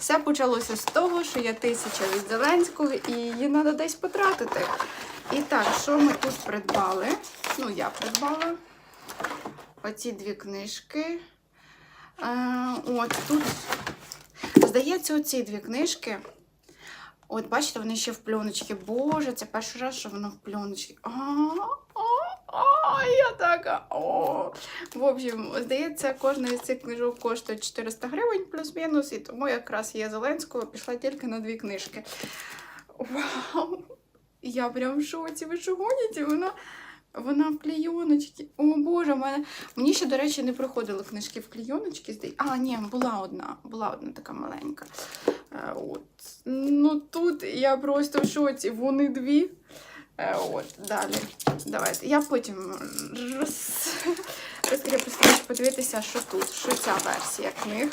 Все почалося з того, що я тисяча від Зеленського і її треба десь потратити. І так, що ми тут придбали? Ну, я придбала оці дві книжки. Е, от тут, здається, оці дві книжки. От, бачите, вони ще в пленочці. Боже, це перший раз, що воно в пленочці. А, така. О. В общем, здається, кожна із цих книжок коштує 400 гривень плюс-мінус, і тому якраз я Зеленського пішла тільки на дві книжки. Вау! Я прям в шоці. Ви що гоніте? Вона, вона в клейоночці. О Боже, мене... мені ще, до речі, не приходили книжки в клейоночці. здає- А, ні, була одна, була одна така маленька. Е, От. Ну тут я просто в шоці. Вони дві. Е, От, далі. Давайте. Я потім роз... розкрию, подивитися, що тут, що ця версія книг.